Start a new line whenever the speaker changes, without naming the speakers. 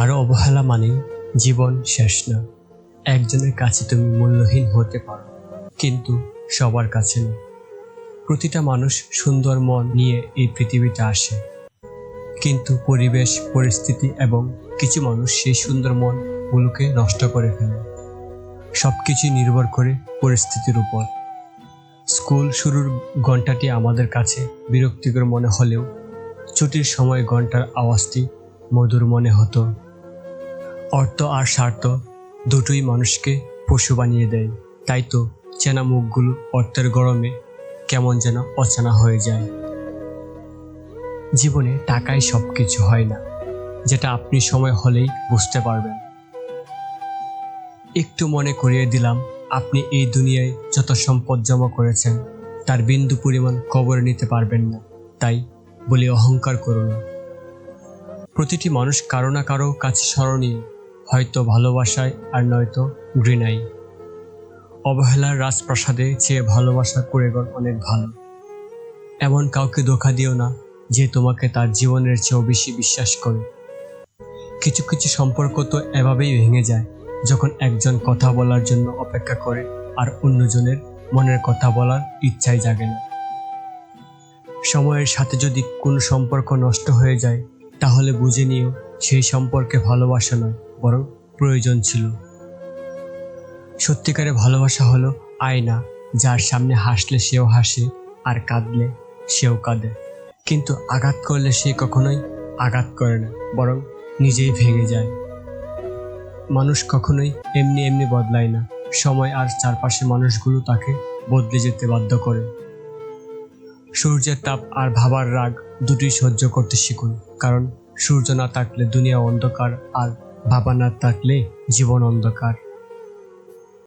কারও অবহেলা মানে জীবন শেষ না। একজনের কাছে তুমি মূল্যহীন হতে পারো, কিন্তু সবার কাছে না। প্রতিটা মানুষ সুন্দর মন নিয়ে এই পৃথিবীতে আসে। কিন্তু পরিবেশ, পরিস্থিতি এবং কিছু মানুষ সেই সুন্দর মনগুলোকে নষ্ট করে ফেলে। সব কিছুই নির্ভর করে পরিস্থিতির উপর। স্কুল শুরুর ঘন্টাটি আমাদের কাছে বিরক্তিকর মনে হলেও ছুটির সময় ঘণ্টার আওয়াজটি মধুর মনে হতো। অর্থ আর স্বার্থ দুটোই মানুষকে পশু বানিয়ে দেয়। তাই তো চেনা মুখগুলো অর্থের গরমে কেমন যেন অচেনা হয়ে যায়। জীবনে টাকায় সব কিছু হয় না, যেটা আপনি সময় হলেই বুঝতে পারবেন। একটু মনে করিয়ে দিলাম, আপনি এই দুনিয়ায় যত সম্পদ জমা করেছেন, তার বিন্দু পরিমাণ কবরে নিতে পারবেন না। তাই বলি অহংকার করুন প্রতিটি মানুষ কারও না কারও কাছে স্মরণীয়। হয়তো ভালোবাসায় আর নয়তো ঘৃণাই অবহেলার রাজপ্রাসাদে চেয়ে ভালোবাসা কুড়েগর অনেক ভালো। এমন কাউকে ধোকা দিও না যে তোমাকে তার জীবনের চেয়েও বেশি বিশ্বাস করে। কিছু কিছু সম্পর্ক তো এভাবেই ভেঙে যায় যখন একজন কথা বলার জন্য অপেক্ষা করে আর অন্যজনের মনের কথা বলার ইচ্ছাই জাগে না। সময়ের সাথে যদি কোনো সম্পর্ক নষ্ট হয়ে যায় তাহলে বুঝে নিও সেই সম্পর্কে ভালোবাসা নয়। বরং প্রয়োজন ছিল। সত্যিকারের ভালোবাসা হলো আয়না, যার সামনে হাসলে সেও হাসে আর কাঁদলে সেও কাঁদে। কিন্তু আঘাত করলে সে কখনোই আঘাত করে না, বরং নিজেই ভেঙে যায়। মানুষ কখনোই এমনি এমনি বদলায় না, সময় আর চারপাশে মানুষগুলো তাকে বদলে যেতে বাধ্য করে। সূর্যের তাপ আর ভাবার রাগ দুটি সহ্য করতে শিখুন, কারণ সূর্য না থাকলে দুনিয়া অন্ধকার আর ভাবা না থাকলে জীবন অন্ধকার।